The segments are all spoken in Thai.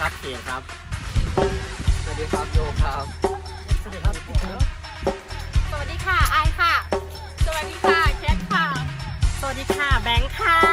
ครับเขียครับ สวัสดีครับโยครับ สวัสดีครับพี่เคิร์ฟสวัสดีค่ะไอายค่ะ สวัสดีค่ะแคทค่ะ สวัสดีค่ะแบงค์ค่ะ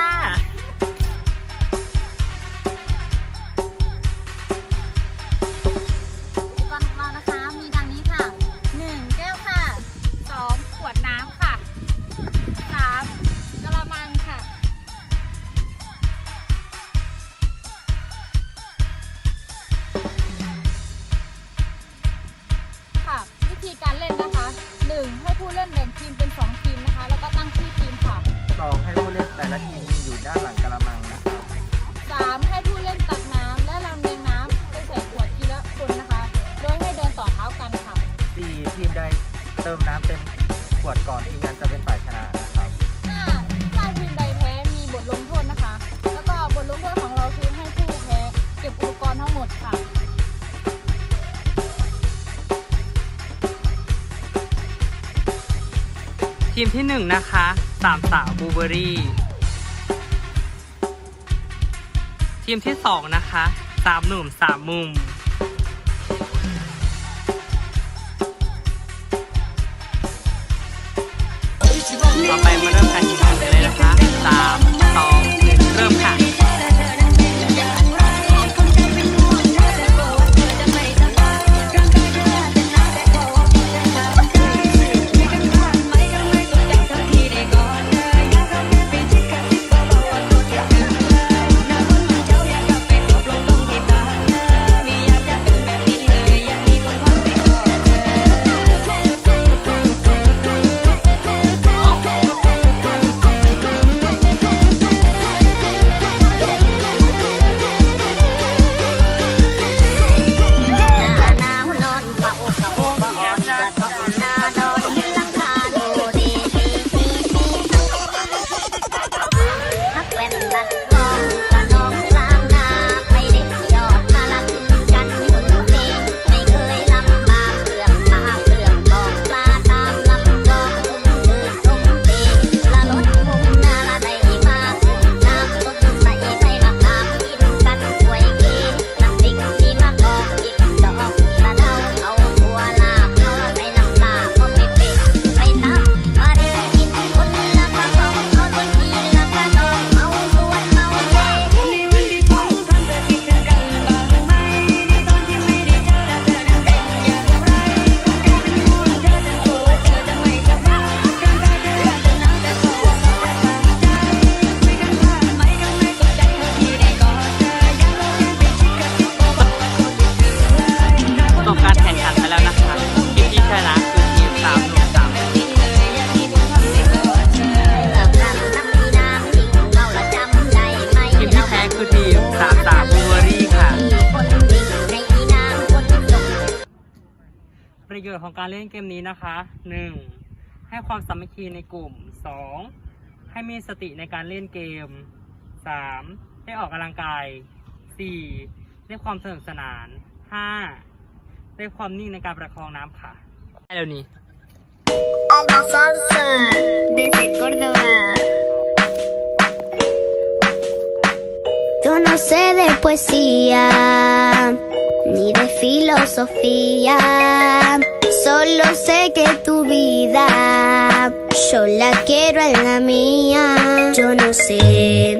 1. ให้ผู้เล่นแบ่งทีมเป็น 2 ทีมนะคะ แล้วก็ตั้งชื่อทีมค่ะ สองให้ผู้เล่นแต่ละทีมอยู่ด้านหลังกระมังนะครับ 3. ให้ผู้เล่นตักน้ำและลำเลียงน้ำไปใส่ขวดทีละคนนะคะ โดยให้เดินต่อเท้ากันค่ะ สี่ทีมใดเติมน้ำเต็มขวดก่อนทีมนั้นจะเป็นฝ่ายชนะ ทีมที่หนึ่งนะคะสามสาวบูเบอรี่ทีมที่สองนะคะสามหนุ่มสามมุม โยชน์ของการเล่นเกมนี้นะคะ 1. ให้ความสามัคคีในกลุ่ม 2. ให้มีสติในการเล่นเกม 3. ได้ออกกำลังกาย 4. ได้ความสนุกสนาน 5. ได้ความนิ่งในการประคองน้ำค่ะได้แล้วนี้ Alba Salsa desde Córdoba. Yo no sé de poesía ni de filosofía, solo sé que tu vida yo la quiero en la mía. Yo no sé